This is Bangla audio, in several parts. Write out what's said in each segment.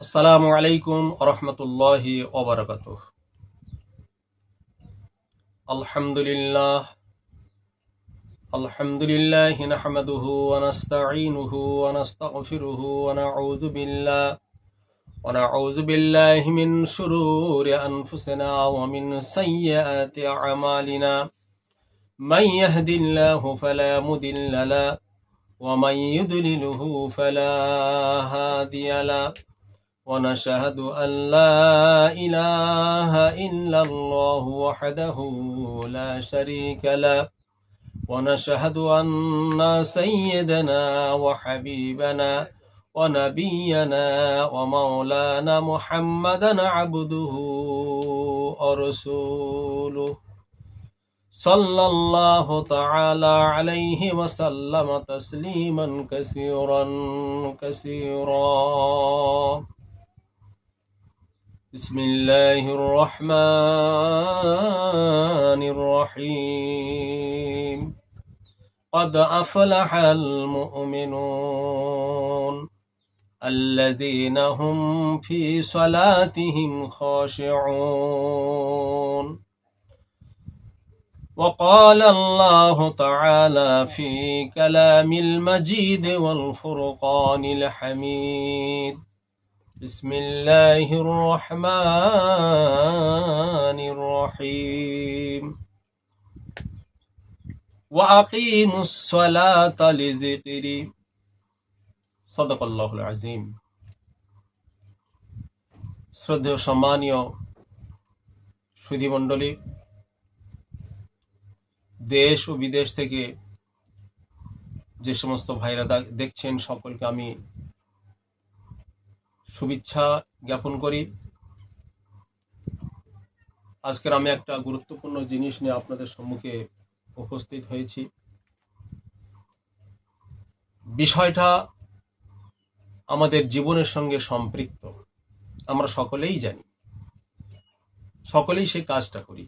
আসসালামু আলাইকুম রহমতুল্লাহি ওবরাকাত আলহামদুলিল্লাহ আলহামদুলিল্লাহ নাহমাদুহু ওয়া নাস্তাঈনুহু ওয়া নাস্তাগফিরুহু ওয়া নাউযু বিল্লাহ, ওয়া নাউযু বিল্লাহি মিন শুরুরি আনফুসিনা ওয়া মিন সাইয়্যাতি আমালিনা। মান ইয়াহদিল্লাহু ফালা মুদিল্লা লাহু ওয়া মান ونشهد أن لا إله إلا الله وحده لا شريك له. ونشهد أن سيدنا وحبيبنا ونبينا ومولانا محمدا عبده ورسوله. صلى الله تعالى عليه وسلم تسليما كثيرا كثيرا. بسم الله الرحمن الرحيم. قد أفلح المؤمنون الذين هم في صلاتهم خاشعون. وقال الله تعالى في كلام المجيد والفرقان الحميد بسم الله الرحمن الرحيم وأقيموا الصلاة لذكري صدق الله العظيم শ্রদ্ধেয় সম্মানীয় সুধীমণ্ডলী দেশ ও বিদেশ থেকে যে সমস্ত ভাইরা দা- দেখছেন সকলকে আমি শুভেচ্ছা জ্ঞাপন করি। আজকের আমি একটা গুরুত্বপূর্ণ জিনিস নিয়ে আপনাদের সম্মুখে উপস্থিত হয়েছি। বিষয়টা আমাদের জীবনের সঙ্গে সম্পৃক্ত। আমরা সকলেই জানি। সকলেই সেই কাজটা করি।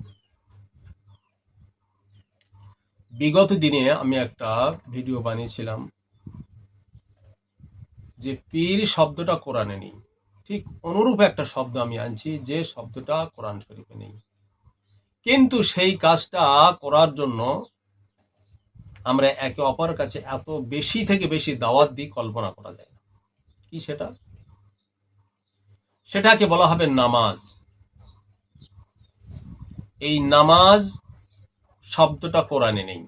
বিগত দিনে আমি একটা ভিডিও বানিয়েছিলাম। যে পীর শব্দটা কোরআনে নেই। ঠিক অনুরূপ একটা শব্দ আমি আনছি যে শব্দটা কোরআন শরীফে নেই। কিন্তু সেই কাজটা করার জন্য আমরা একে অপরের কাছে এত বেশি থেকে বেশি দাওয়াত দিই কল্পনা করা যায় না। কি সেটা? সেটাকে বলা হবে নামাজ। এই নামাজ শব্দটা কোরআনে নেই।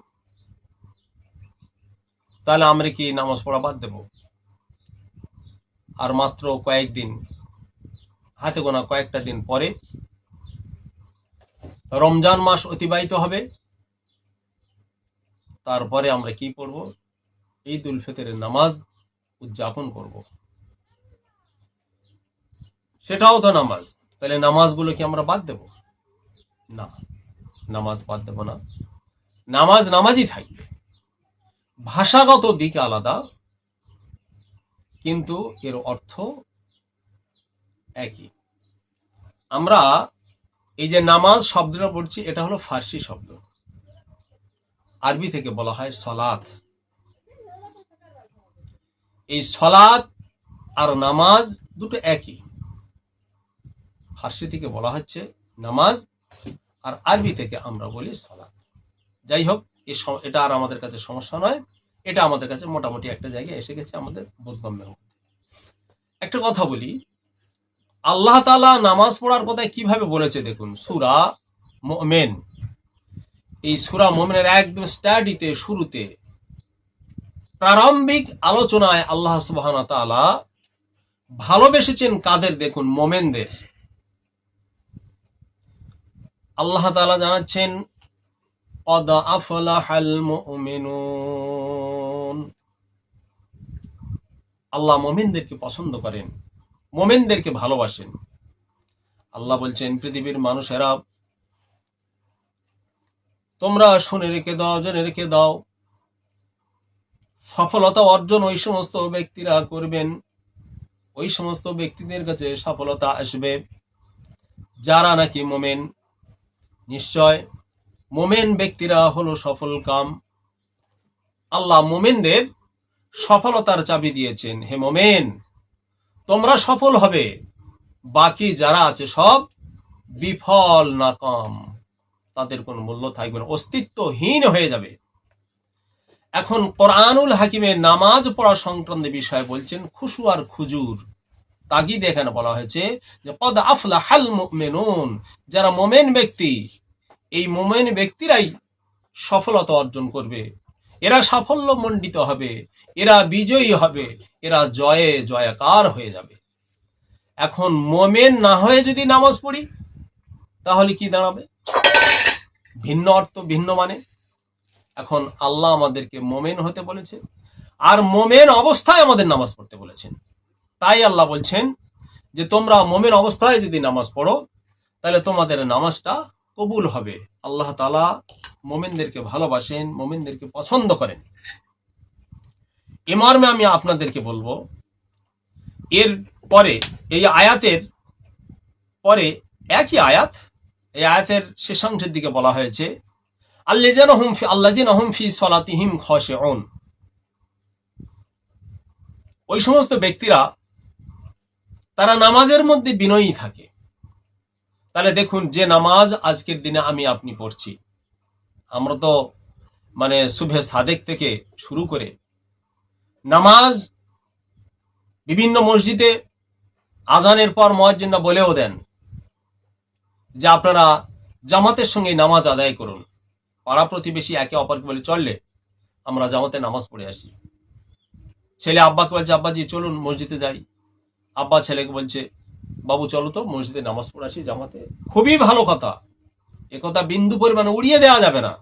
তাহলে আমরা কি নামাজ পড়া বাদ দেবো? আর মাত্র কয়েকদিন, হাতে গোনা কয়েকটা দিন পরে রমজান মাস অতিবাহিত হবে। তারপরে আমরা কি পড়ব ঈদ উল ফিতরের নামাজ উদযাপন করব। সেটাও তো নামাজ। তাহলে নামাজগুলো কি আমরা বাদ দেব? না, নামাজ বাদ দেব না। নামাজ নামাজই থাকবে। ভাষাগত দিক আলাদা। কিন্তু এর অর্থ একই। আমরা এই যে নামাজ শব্দটা পড়ছি, এটা হলো ফার্সি শব্দ। আরবি থেকে বলা হয় সলাত এই সলাত আর নামাজ দুটো একই। ফার্সি থেকে বলা হচ্ছে নামাজ আর আরবি থেকে আমরা বলি সলাত যাই হোক এটা আর আমাদের কাছে সমস্যা নয়। এটা আমাদের কাছে মোটামুটি একটা জায়গায় এসে গেছে আমাদের বোধগম্যের মধ্যে। একটা কথা বলি, আল্লাহ তালা নামাজ পড়ার কথা কীভাবে বলেছে দেখুন, সুরা মেন এই সুরা মোমেনের একদম স্টাডিতে, শুরুতে, প্রারম্ভিক আলোচনায় আল্লাহ সুবাহানা তালা ভালোবেসেছেন কাদের দেখুন, মোমেনদের। আল্লাহ তালা জানাচ্ছেন, অদা আফলা হাল মোমেনু যেমন আল্লাহ মোমেনদেরকে পছন্দ করেন, মোমেনদেরকে ভালোবাসেন। আল্লাহ বলছেন, পৃথিবীর মানুষেরা, তোমরা শুনে রেখে দাও, জেনে রেখে দাও, সফলতা অর্জন ওই সমস্ত ব্যক্তিরা করবেন, ওই সমস্ত ব্যক্তিদের কাছে সফলতা আসবে। যারা নাকি মোমেন, নিশ্চয়, মোমেন ব্যক্তিরা হলো সফল কাম। আল্লাহ মোমেনদের সফলতার চাবি দিয়েছেন। হে মোমেন, তোমরা সফল হবে। বাকি যারা আছে সব বিফল, নাকাম। তাদের কোনো মূল্য থাকবে না, অস্তিত্বহীন হয়ে যাবে। এখন কোরআনুল হাকিমের নামাজ পড়া সংক্রান্ত বিষয়ে বলছেন, খুশু আর খুজুর। তাগিদ এখানে বলা হয়েছে যে পদ আফলা হাল মেনুন যারা মোমেন ব্যক্তি, এই মোমেন ব্যক্তিরাই সফলতা অর্জন করবে। এরা সাফল্য মণ্ডিত হবে, এরা বিজয়ী হবে, এরা জয়ে জয়াকার হয়ে যাবে। এখন মোমেন না হয়ে যদি নামাজ পড়ি, তাহলে কি দাঁড়াবে? ভিন্ন অর্থ, ভিন্ন মানে। এখন আল্লাহ আমাদেরকে মোমেন হতে বলেছে আর মোমেন অবস্থায় আমাদের নামাজ পড়তে বলেছেন। তাই আল্লাহ বলছেন যে, তোমরা মোমেন অবস্থায় যদি নামাজ পড়ো, তাহলে তোমাদের নামাজটা কবুল হবে। আল্লাহ তালা মোমেনদেরকে ভালোবাসেন, মোমেনদেরকে পছন্দ করেন। এ মর্মে আমি আপনাদেরকে বলব, এর পরে, এই আয়াতের পরে একই আয়াত, এই আয়াতের শেষাংশের দিকে বলা হয়েছে আল্লাহ যেন হুম হুম ফি সলাতিহিম খসে অন ওই সমস্ত ব্যক্তিরা, তারা নামাজের মধ্যে বিনয়ী থাকে। তাহলে দেখুন যে নামাজ আজকের দিনে আমি আপনি পড়ছি। আমরা তো মানে শুভে সাদেক থেকে শুরু করে নামাজ বিভিন্ন মসজিদে আজানের পর মহাজিনা বলেও দেন যে আপনারা জামাতের সঙ্গে নামাজ আদায় করুন। পাড়া প্রতিবেশী একে অপরকে বলে, চললে আমরা জামাতে নামাজ পড়ে আসি। ছেলে আব্বাকে বলছে, আব্বাজি চলুন মসজিদে যাই। আব্বা ছেলেকে বলছে বাবু, চলো তো, মসজিদে নামাজ পড়ে আসি, জামাতে। খুবই ভালো কথা। এ কথা বিন্দু পরিমাণে উড়িয়ে দেওয়া যাবে না।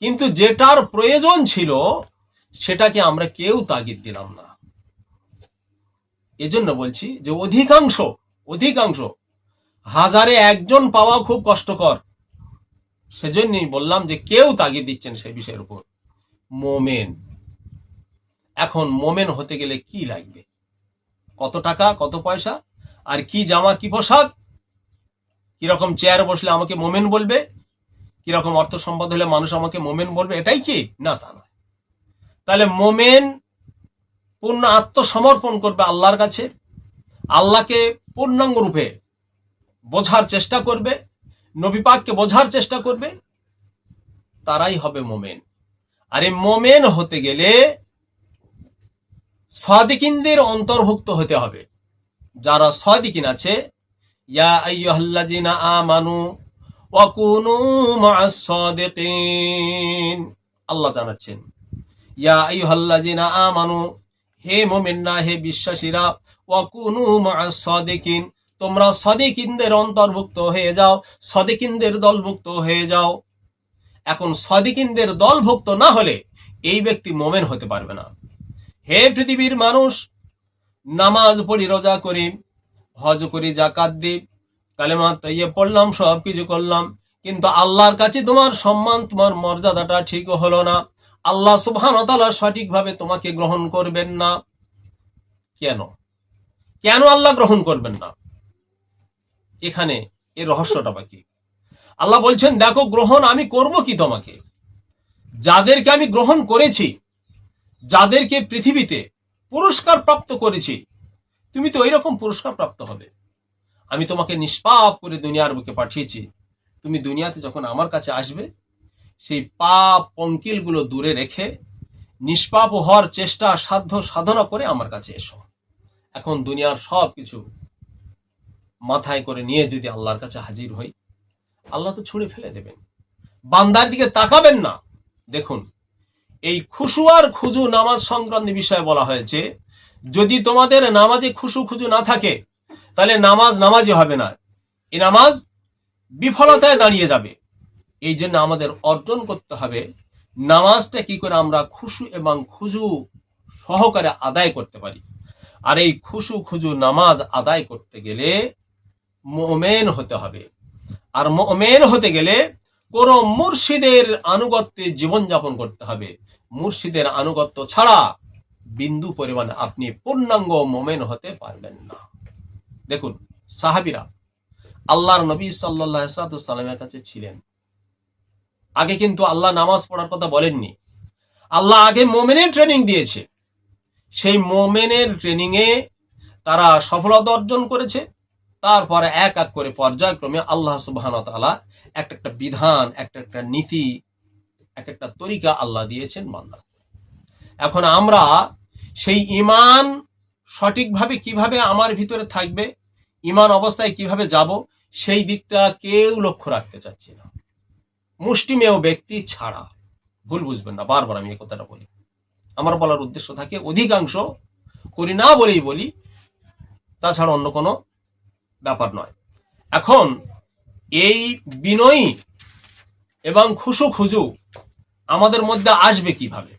কিন্তু যেটার প্রয়োজন ছিল, সেটাকে আমরা কেউ তাগিদ দিলাম না। এজন্য বলছি যে অধিকাংশ অধিকাংশ হাজারে একজন পাওয়া খুব কষ্টকর। সেজন্যই বললাম যে কেউ তাগিদ দিচ্ছেন সেই বিষয়ের উপর। মোমেন। এখন মোমেন হতে গেলে কি লাগবে? কত টাকা, কত পয়সা? আর কি জামা, কি পোশাক? কীরকম চেয়ার বসলে আমাকে মোমেন বলবে? কীরকম অর্থ সম্পদ হলে মানুষ আমাকে মোমেন বলবে? এটাই কি? না, তা নয়। তাহলে মোমেন পূর্ণ আত্মসমর্পণ করবে আল্লাহর কাছে। আল্লাহকে পূর্ণাঙ্গ রূপে বোঝার চেষ্টা করবে। নবী পাককে বোঝার চেষ্টা করবে। তারাই হবে মোমেন। আর এই মোমেন হতে গেলে সাদিকিনদের অন্তর্ভুক্ত হতে হবে। যারা সাদিকিন আছে, ইয়া আইয়ুহাল্লাযিনা আমানু ওয়া কুনু মা'আস সাদিকিন। আল্লাহ জানাচ্ছেন, ইয়া আইয়ুহাল্লাযিনা আমানু, হে মুমিনরা, হে বিশ্বাসীরা, ওয়া কুনু মা'আস সাদিকিন। তোমরা সাদিকিনদের অন্তর্ভুক্ত হয়ে যাও, সাদিকিনদের দলভুক্ত হয়ে যাও। এখন সাদিকিনদের দলভুক্ত না হলে এই ব্যক্তি মোমেন হতে পারবে না। হে পৃথিবীর মানুষ নামাজ পড়ি, রোজা করি, হজ করি জাকাত দিই, কালেমা তাইয়ে পড়লাম, সব কিছু করলাম। কিন্তু আল্লাহর কাছে তোমার সম্মান, তোমার মর্যাদাটা ঠিক হলো না। আল্লাহ সুবহান সঠিকভাবে তোমাকে গ্রহণ করবেন না। কেন? কেন আল্লাহ গ্রহণ করবেন না? এখানে এই রহস্যটা বাকি। আল্লাহ বলছেন, দেখো, গ্রহণ আমি করব কি তোমাকে? যাদেরকে আমি গ্রহণ করেছি, যাদেরকে পৃথিবীতে পুরস্কার প্রাপ্ত করেছি। তুমি তো এইরকম পুরস্কার প্রাপ্ত হবে। আমি তোমাকে নিষ্পাপ করে দুনিয়ার বুকে পাঠিয়েছি। তুমি দুনিয়াতে যখন আমার কাছে আসবে, সেই পাপ পঙ্কিলগুলো দূরে রেখে নিষ্পাপ হওয়ার চেষ্টা সাধ্য সাধনা করে আমার কাছে এসো। এখন দুনিয়ার সব কিছু মাথায় করে নিয়ে যদি আল্লাহর কাছে হাজির হই, আল্লাহ তো ছুড়ে ফেলে দেবেন। বান্দার দিকে তাকাবেন না। দেখুন এই খুশু আর খুজু নামাজ সংক্রান্ত বিষয়ে বলা হয়েছে, যদি তোমাদের নামাজে খুশু খুজু না থাকে, তাহলে নামাজ নামাজই হবে না। এই নামাজ বিফলতায় দাঁড়িয়ে যাবে। এই জন্য আমাদের অর্জন করতে হবে। নামাজটা কি করে আমরা খুশু এবং খুজু সহকারে আদায় করতে পারি? আর এই খুশু খুজু নামাজ আদায় করতে গেলে মোমেন হতে হবে। আর মোমেন হতে গেলে কোন মুর্শিদের আনুগত্যে জীবনযাপন করতে হবে। মুর্শিদের আনুগত্য ছাড়া বিন্দু পরিমাণে আপনি পূর্ণাঙ্গ মোমেন হতে পারবেন না। দেখুন, সাহাবিরা আল্লাহর নবী সাল্লাহ সাল্লামের কাছে ছিলেন। আগে কিন্তু আল্লাহ নামাজ পড়ার কথা বলেননি। আল্লাহ আগে মোমেনের ট্রেনিং দিয়েছে। সেই মোমেনের ট্রেনিংয়ে তারা সফলতা অর্জন করেছে। তারপরে এক এক করে পর্যায়ক্রমে আল্লাহ সুবাহ তাআলা একটা একটা বিধান একটা একটা নীতি এক একটা তরিকা আল্লাহ দিয়েছেন বান্দা এখন আমরা সেই ইমান সঠিকভাবে কীভাবে আমার ভিতরে থাকবে ইমান অবস্থায় কীভাবে যাব, সেই দিকটা কেউ লক্ষ্য রাখতে চাচ্ছি না। মুষ্টিমেয় ব্যক্তি ছাড়া ভুল বুঝবেন না, বারবার আমি এই কথাটা বলি। আমার বলার উদ্দেশ্য থাকে, অধিকাংশ করি না বলেই বলি, তাছাড়া অন্য কোনো ব্যাপার নয়। এখন এই বিনয়ী এবং খুশু খুজু আমাদের মধ্যে আসবে কীভাবে?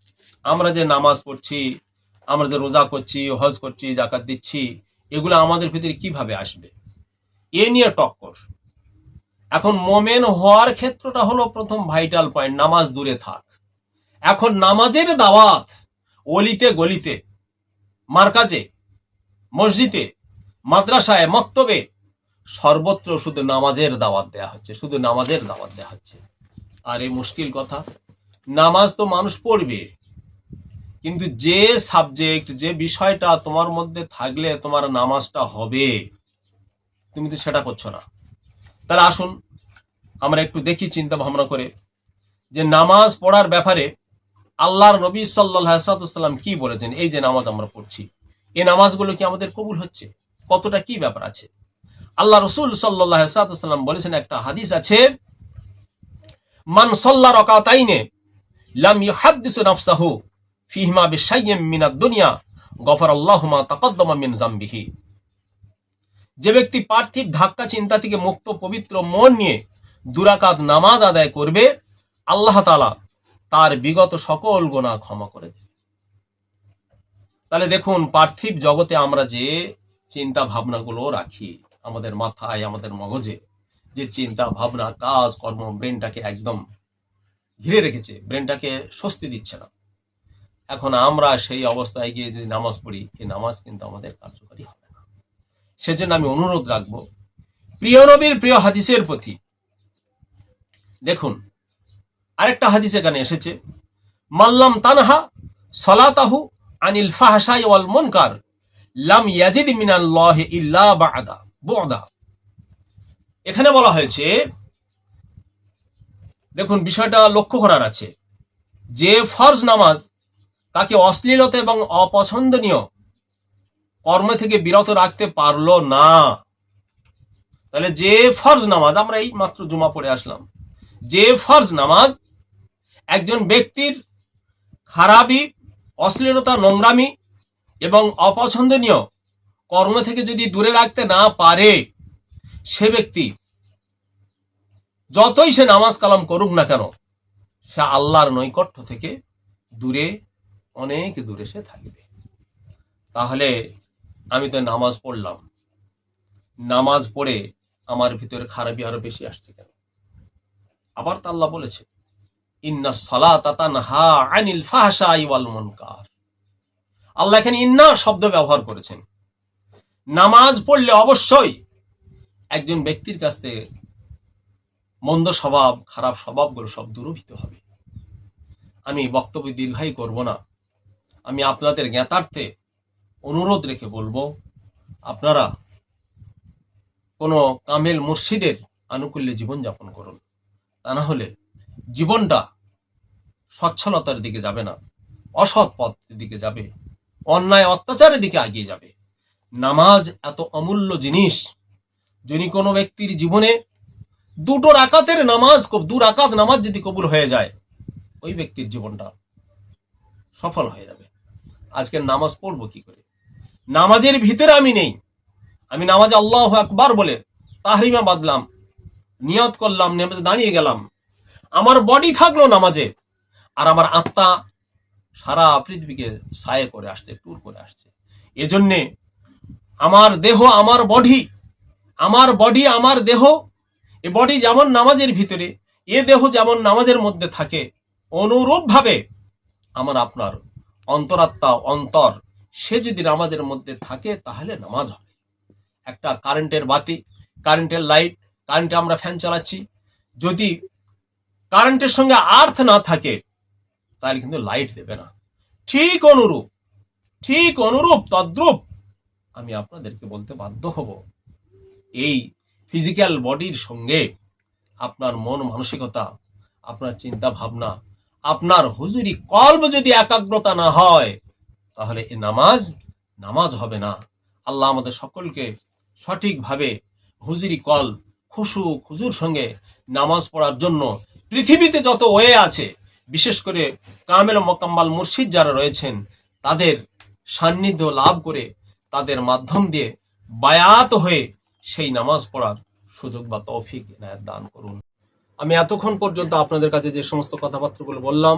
আমরা যে নামাজ পড়ছি, আমরা যে রোজা করছি, হজ করছি জাকাত দিচ্ছি, এগুলো আমাদের ভিতরে কীভাবে আসবে? এ নিয়ে টক্কর এখন মোমেন হওয়ার ক্ষেত্রটা হলো প্রথম ভাইটাল পয়েন্ট, নামাজ দূরে থাক। এখন নামাজের দাওয়াত অলিতে গলিতে, মার্কাজে, মসজিদে মাদ্রাসায় মক্তবে সর্বত্র শুধু নামাজের দাওয়াত দেয়া হচ্ছে, শুধু নামাজের দাওয়াত দেয়া হচ্ছে। আর এই মুশকিল কথা, নামাজ তো মানুষ পড়বে, কিন্তু যে সাবজেক্ট যে বিষয়টা তোমার মধ্যে থাকলে তোমার নামাজটা হবে, তুমি তো সেটা করছ না। তাহলে আসুন, আমরা একটু দেখি চিন্তা ভাবনা করে যে নামাজ পড়ার ব্যাপারে আল্লাহর নবী সাল্লাহ সাল্লাম কি বলেছেন? এই যে নামাজ আমরা পড়ছি, এই নামাজগুলো কি আমাদের কবুল হচ্ছে? কতটা কি ব্যাপার আছে? আল্লাহ রসুল সাল্লাম বলেছেন একটা হাদিস আছে, মান সল্লা রকাতাইনে লাম নাফসাহু মিনাদ দুনিয়া গফর আল্লাহুমা তাকদ্দমা মিন যে ব্যক্তি পার্থিব ধাক্কা চিন্তা থেকে মুক্ত পবিত্র মন নিয়ে দুরাকাত নামাজ আদায় করবে, আল্লাহ তালা তার বিগত সকল গোনা ক্ষমা করে দেবে। তাহলে দেখুন, পার্থিব জগতে আমরা যে চিন্তা ভাবনাগুলো রাখি আমাদের মাথায়, আমাদের মগজে। যে চিন্তা ভাবনা কাজ, কর্ম, ব্রেনটাকে একদম ঘিরে রেখেছে, ব্রেনটাকে স্বস্তি দিচ্ছে না। এখন আমরা সেই অবস্থায় গিয়ে যদি নামাজ পড়ি এই নামাজ কিন্তু আমাদের কার্যকরী হবে না। সেজন্য আমি অনুরোধ রাখব, প্রিয় নবীর প্রিয় হাদিসের প্রতি, দেখুন, আরেকটা হাদিস এখানে এসেছে মাল্লাম তানহা সলাতাহু আনিল ফাহশাই ওয়াল মুনকার। লাম ইয়াজিদ ইল্লা বুদা। এখানে বলা হয়েছে, দেখুন, বিষয়টা লক্ষ্য করার আছে। যে ফরজ নামাজ তাকে অশ্লীলতা এবং অপছন্দনীয় কর্ম থেকে বিরত রাখতে পারল না। তাহলে যে ফরজ নামাজ, আমরা এই মাত্র জুমা পড়ে আসলাম। যে ফরজ নামাজ একজন ব্যক্তির খারাপি, অশ্লীলতা, নোংরামি এবং অপছন্দনীয় কর্ম থেকে যদি দূরে রাখতে না পারে সে ব্যক্তি, যতই সে নামাজ কালাম করুক না কেন, সে আল্লাহর নৈকট্য থেকে দূরে, অনেক দূরে সে থাকবে। তাহলে আমি তো নামাজ পড়লাম। নামাজ পড়ে আমার ভিতরে খারাপি আরও বেশি আসছে কেন? আবার তো আল্লাহ বলেছে, ইন্না সালাতা তানহা আনিল ফাহশাই ওয়াল মুনকার। আল্লাহ এখানে ইন্না শব্দ ব্যবহার করেছেন। নামাজ পড়লে অবশ্যই একজন ব্যক্তির কাছ থেকে মন্দ স্বভাব, খারাপ স্বভাবগুলো সব দূরভূত হবে। আমি বক্তব্য দীর্ঘায়ী করব না। আমি আপনাদের জ্ঞাতার্থে অনুরোধ রেখে বলব, আপনারা কোনো কামেল মুর্শিদের আনুকূল্যে জীবনযাপন করুন। তা না হলে জীবনটা সচ্ছলতার দিকে যাবে না, অসৎ পথের দিকে যাবে। অন্যায় অত্যাচারের দিকে এগিয়ে যাবে। নামাজ এত অমূল্য জিনিস যদি কোনো ব্যক্তির জীবনে দুটো রাকাতের নামাজ দু রাকাত নামাজ যদি কবুল হয়ে যায়, ওই ব্যক্তির জীবনটা সফল হয়ে যাবে। আজকে নামাজ পড়ব কি করে? নামাজের ভিতরে আমি নেই। আমি নামাজ আল্লাহ আকবার বলে তাহরিমা বাদলাম নিয়ত করলাম নামাজে দাঁড়িয়ে গেলাম। আমার বডি থাকল নামাজে, আর আমার আত্মা সারা পৃথিবীকে সায়ে করে আসছে ট্যুর করে আসছে। এজন্যে আমার দেহ, আমার বডি আমার বডি আমার দেহ, এ বডি যেমন নামাজের ভিতরে, এ দেহ যেমন নামাজের মধ্যে থাকে, অনুরূপভাবে আমার আপনার অন্তরাত্মা, অন্তর, সে যদি নামাজের মধ্যে থাকে, তাহলে নামাজ হবে। একটা কারেন্টের বাতি, কারেন্টের লাইট, কারেন্টে আমরা ফ্যান চালাচ্ছি। যদি কারেন্টের সঙ্গে আর্থ না থাকে তাহলে কিন্তু লাইট দেবে না। ঠিক অনুরূপ ঠিক অনুরূপ, তদ্রূপ। আমি আপনাদেরকে বলতে বাধ্য হব, এই ফিজিক্যাল বডির সঙ্গে আপনার মন মানসিকতা, আপনার চিন্তা ভাবনা আপনার হুজুরি কল্ব যদি একাগ্রতা না হয়, তাহলে এ নামাজ নামাজ হবে না। আল্লাহ আমাদের সকলকে সঠিকভাবে হুজুরি কল খুশু, খুজুর সঙ্গে নামাজ পড়ার জন্য পৃথিবীতে যত ওয়ে আছে বিশেষ করে কামেল মোকাম্মাল মুর্শিদ যারা রয়েছেন, তাদের সান্নিধ্য লাভ করে তাদের মাধ্যম দিয়ে বায়াত হয়ে সেই নামাজ পড়ার সুযোগ বা তৌফিক এনায়েত দান করুন। আমি এতক্ষণ পর্যন্ত আপনাদের কাছে যে সমস্ত কথাবার্তাগুলো বললাম,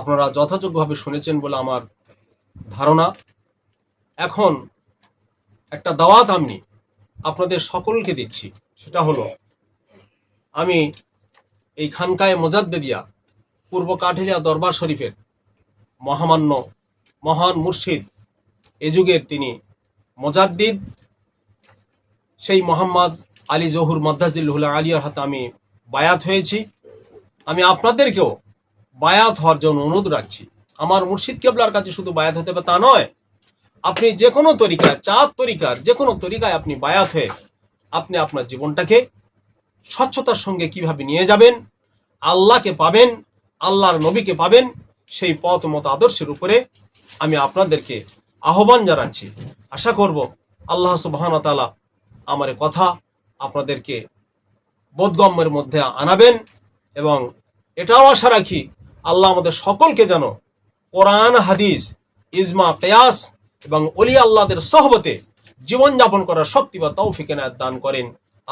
আপনারা যথাযোগ্যভাবে শুনেছেন বলে আমার ধারণা। এখন একটা দাওয়াত আমি আপনাদের সকলকে দিচ্ছি, সেটা হলো, আমি এই খানকায় মোজাদ্দেদিয়া, পূর্ব কাঠেরিয়া দরবার শরীফের মহামান্য, মহান মুর্শিদ। এ যুগের তিনি মোজাদ্দিদ। সেই মোহাম্মদ আলী জহুর মদ্দাজিল্লুল আলিয়ার হাতে আমি বায়াত হয়েছি। আমি আপনাদেরকেও বায়াত হওয়ার জন্য অনুরোধ রাখছি। আমার মুর্শিদ কেবলার কাছে শুধু বায়াত হতে হবে তা নয়, আপনি যে কোনো তরিকায়, চাঁদ তরিকার যে কোনো তরিকায় আপনি বায়াত হয়ে আপনি আপনার জীবনটাকে স্বচ্ছতার সঙ্গে কীভাবে নিয়ে যাবেন? আল্লাহকে পাবেন, আল্লাহর নবীকে পাবেন, সেই পথ মত আদর্শের উপরে আমি আপনাদেরকে আহ্বান জানাচ্ছি। আশা করব আল্লাহ সুবহান তালা আমার কথা আপনাদেরকে বোধগম্যের মধ্যে আনাবেন এবং এটাও আশা রাখি আল্লাহ আমাদের সকলকে যেন কোরআন, হাদিস, ইজমা, কেয়াস এবং অলি আল্লাহদের সহবতে জীবনযাপন করার শক্তি বা তৌফিক দান করেন।